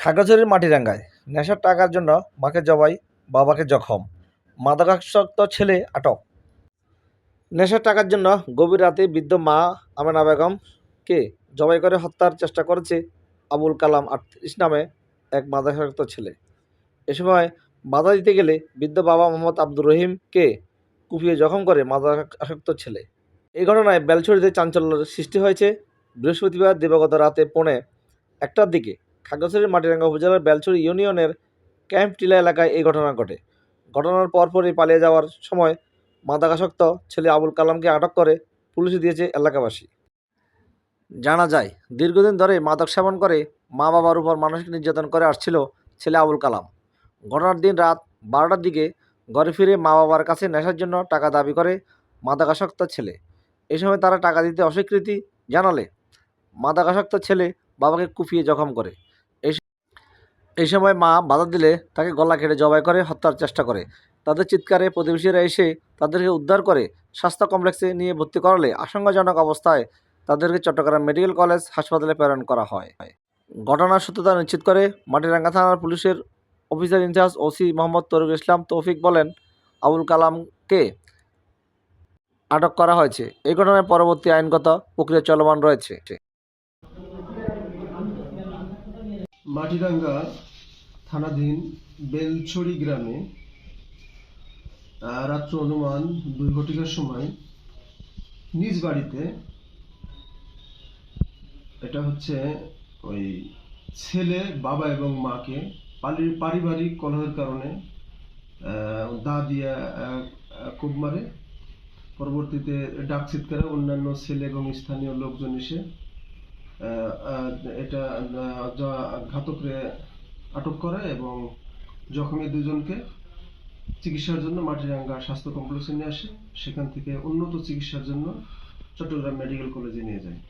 খাগড়াছড়ির মাটিরাঙ্গায় নেশার টাকার জন্য মাকে জবাই, বাবাকে জখম, মাদকাসক্ত ছেলে আটক। নেশার টাকার জন্য গভীর রাতে বৃদ্ধ মা আমেনা বেগমকে জবাই করে হত্যার চেষ্টা করেছে আবুল কালাম আটত্রিশ নামে এক মাদকাসক্ত ছেলে। এ সময় বাধা দিতে গেলে বৃদ্ধ বাবা মোহাম্মদ আব্দুর রহিমকে কুপিয়ে জখম করে মাদকাসক্ত ছেলে। এই ঘটনায় বেলছড়িতে চাঞ্চল্যের সৃষ্টি হয়েছে। বৃহস্পতিবার দিবাগত রাতে পৌনে একটার দিকে খাগড়াছড়ির মাটিরাঙ্গা উপজেলার বেলছড়ি ইউনিয়নের ক্যাম্প টিলা এলাকায় এই ঘটনা ঘটে। ঘটনার পরপরই পালিয়ে যাওয়ার সময় মাদকাসক্ত ছেলে আবুল কালামকে আটক করে পুলিশে দিয়েছে এলাকাবাসী। জানা যায়, দীর্ঘদিন ধরে মাদক সেবন করে মা বাবার উপর মানসিক নির্যাতন করে আসছিল ছেলে আবুল কালাম। ঘটনার দিন রাত বারোটার দিকে ঘরে ফিরে মা বাবার কাছে নেশার জন্য টাকা দাবি করে মাদকাসক্ত ছেলে। এ সময় তারা টাকা দিতে অস্বীকৃতি জানালে মাদকাসক্ত ছেলে বাবাকে কুপিয়ে জখম করে। এই সময় মা বাধা দিলে তাকে গলা কেটে জবাই করে, হত্যার চেষ্টা করে। তাদের চিৎকারে প্রতিবেশীরা এসে তাদেরকে উদ্ধার করে, স্বাস্থ্য কমপ্লেক্সে নিয়ে ভর্তি করালে আশঙ্কাজনক অবস্থায় তাদেরকে চট্টগ্রাম মেডিকেল কলেজ হাসপাতালে প্রেরণ করা হয়। ঘটনার সত্যতা নিশ্চিত করে মাটিরাঙ্গা থানার পুলিশের officer in charge OC Mohammad Taruk Islam Toufiq বলেন, আবুল কালামকে আটক করা হয়েছে। এই ঘটনায় পরবর্তী আইনগত প্রক্রিয়া চলমান রয়েছে। মাটিরাঙ্গা থানাধীন বেলছড়ি গ্রামে রাত্র অনুমান দুই ঘটিকার সময় নিজ বাড়িতে এটা হচ্ছে ওই ছেলে, বাবা এবং মাকে পারিবারিক কলহের কারণে দা দিয়ে কোপ মারে। পরবর্তীতে ডাক চিৎকারে অন্যান্য ছেলে এবং স্থানীয় লোকজন এসে এটা ঘাতকরে আটক করে এবং জখমী দুজনকে চিকিৎসার জন্য মাটিরাঙ্গা স্বাস্থ্য কমপ্লেক্সে নিয়ে আসে। সেখান থেকে উন্নত চিকিৎসার জন্য চট্টগ্রাম মেডিকেল কলেজে নিয়ে যায়।